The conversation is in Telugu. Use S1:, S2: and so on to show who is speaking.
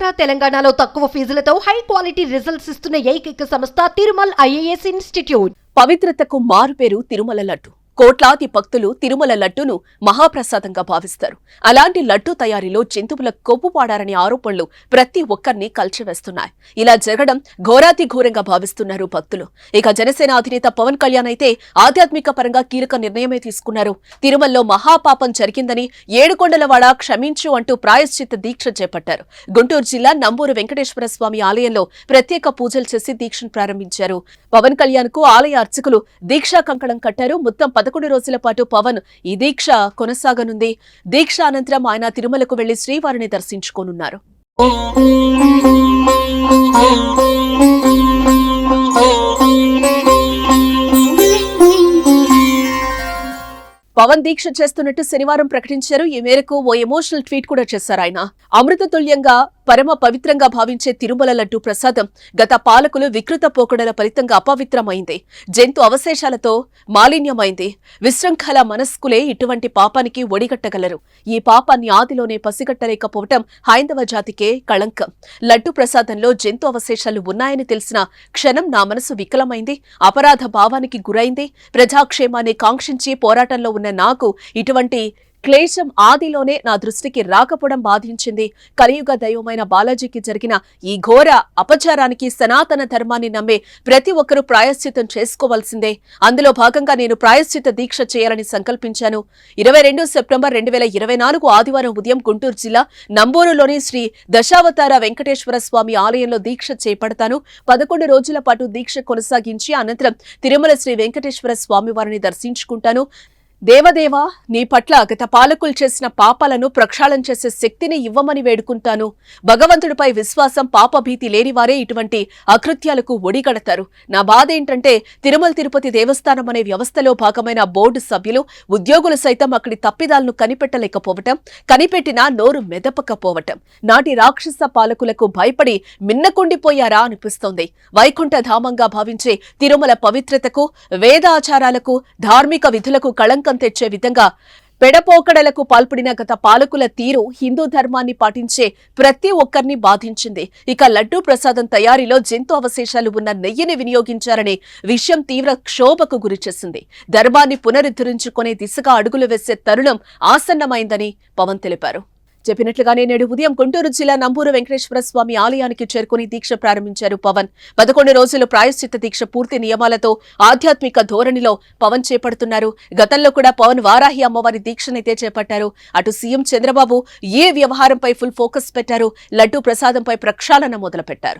S1: ఆంధ్ర తెలంగాణలో తక్కువ ఫీజులతో హై క్వాలిటీ రిజల్ట్స్ ఇస్తున్న ఏకైక సంస్థ తిరుమల్ ఐఏఎస్ ఇన్స్టిట్యూట్ పవిత్రతకు మారుపేరు తిరుమల లడ్డు కోట్లాది భక్తులు తిరుమల లడ్డును మహాప్రసాదంగా భావిస్తారు అలాంటి లడ్డు తయారీలో జంతువుల కొవ్వు వాడారనే ఆరోపణలు ప్రతి ఒక్కరిని కలిచివేస్తున్నాయి ఇలా జరగడం ఘోరాతి ఘోరంగా భావిస్తున్నారు భక్తులు ఇక జనసేన అధినేత పవన్ కళ్యాణ్ అయితే ఆధ్యాత్మిక పరంగా కీలక నిర్ణయమే తీసుకున్నారు తిరుమలలో మహాపాపం జరిగిందని ఏడుకొండలవాడ క్షమించు అంటూ ప్రాయశ్చిత్త దీక్ష చేపట్టారు గుంటూరు జిల్లా నంబూరు వెంకటేశ్వర స్వామి ఆలయంలో ప్రత్యేక పూజలు చేసి దీక్షను ప్రారంభించారు పవన్ కళ్యాణ్ కు ఆలయ అర్చకులు దీక్షా కంకణం కట్టారు మొత్తం పదకొండు రోజుల పాటు పవన్ ఈ దీక్ష కొనసాగనుంది దీక్ష అనంతరం ఆయన తిరుమలకు వెళ్లి శ్రీవారిని దర్శించుకోనున్నారు పవన్ దీక్ష చేస్తున్నట్టు శనివారం ప్రకటించారు ఈ మేరకు ఓ ఎమోషనల్ ట్వీట్ కూడా చేశారు ఆయన అమృతతుల్యంగా పరమ పవిత్రంగా భావించే తిరుమల లడ్డు ప్రసాదం గత పాలకులు వికృత పోకడల ఫలితంగా అపవిత్రమైంది జంతు అవశేషాలతో మాలిన్యమైంది విశృంఖల మనస్కులే ఇటువంటి పాపానికి ఒడిగట్టగలరు ఈ పాపాన్ని ఆదిలోనే పసిగట్టలేకపోవటం హైందవ జాతికే కళంకం లడ్డు ప్రసాదంలో జంతు అవశేషాలు ఉన్నాయని తెలిసిన క్షణం నా మనసు వికలమైంది అపరాధ భావానికి గురైంది ప్రజాక్షేమాన్ని కాంక్షించి పోరాటంలో ఉన్న నాకు ఇటువంటి క్లేశం ఆదిలోనే నా దృష్టికి రాకపోవడం బాధించింది కలియుగ దైవమైన బాలాజీకి జరిగిన ఈ ఘోర అపచారానికి సనాతన ధర్మాన్ని నమ్మే ప్రతి ఒక్కరూ ప్రాయశ్చితం చేసుకోవాల్సిందే అందులో భాగంగా నేను ప్రాయశ్చిత దీక్ష చేయాలని సంకల్పించాను ఇరవై రెండు సెప్టెంబర్ రెండు వేల ఇరవై నాలుగు ఆదివారం ఉదయం గుంటూరు జిల్లా నంబూరులోని శ్రీ దశావతార వెంకటేశ్వర స్వామి ఆలయంలో దీక్ష చేపడతాను పదకొండు రోజుల పాటు దీక్ష కొనసాగించి అనంతరం తిరుమల శ్రీ వెంకటేశ్వర స్వామి వారిని దర్శించుకుంటాను దేవదేవా నీ పట్ల గత పాలకులు చేసిన పాపాలను ప్రక్షాళం చేసే శక్తిని ఇవ్వమని వేడుకుంటాను భగవంతుడిపై విశ్వాసం పాపభీతి లేనివారే ఇటువంటి అకృత్యాలకు ఒడిగడతారు నా బాధ ఏంటంటే తిరుమల తిరుపతి దేవస్థానం అనే వ్యవస్థలో భాగమైన బోర్డు సభ్యులు ఉద్యోగులు సైతం అక్కడి తప్పిదాలను కనిపెట్టలేకపోవటం కనిపెట్టినా నోరు మెదపకపోవటం నాటి రాక్షస పాలకులకు భయపడి మిన్నకుండిపోయారా అనిపిస్తోంది వైకుంఠ ధామంగా భావించే తిరుమల పవిత్రతకు వేద ఆచారాలకు ధార్మిక విధులకు కళంక ఆటంకం తెచ్చే విధంగా పెడపోకడలకు పాల్పడిన గత పాలకుల తీరు హిందూ ధర్మాన్ని పాటించే ప్రతి ఒక్కరిని బాధించింది ఇక లడ్డూ ప్రసాదం తయారీలో జంతు అవశేషాలు ఉన్న నెయ్యిని వినియోగించారనే విషయం తీవ్ర క్షోభకు గురిచేసింది ధర్మాన్ని పునరుద్ధరించుకునే దిశగా అడుగులు వేసే తరుణం ఆసన్నమైందని పవన్ తెలిపారు చెప్పినట్లుగానే నేడు ఉదయం గుంటూరు జిల్లా నంబూరు వెంకటేశ్వర స్వామి ఆలయానికి చేరుకుని దీక్ష ప్రారంభించారు పవన్ పదకొండు రోజులు ప్రాయశ్చిత్త దీక్ష పూర్తి నియమాలతో ఆధ్యాత్మిక ధోరణిలో పవన్ చేపడుతున్నారు గతంలో కూడా పవన్ వారాహి అమ్మవారి దీక్షనైతే చేపట్టారు అటు సీఎం చంద్రబాబు ఏ వ్యవహారంపై ఫుల్ ఫోకస్ పెట్టారు లడ్డూ ప్రసాదంపై ప్రక్షాళన మొదలుపెట్టారు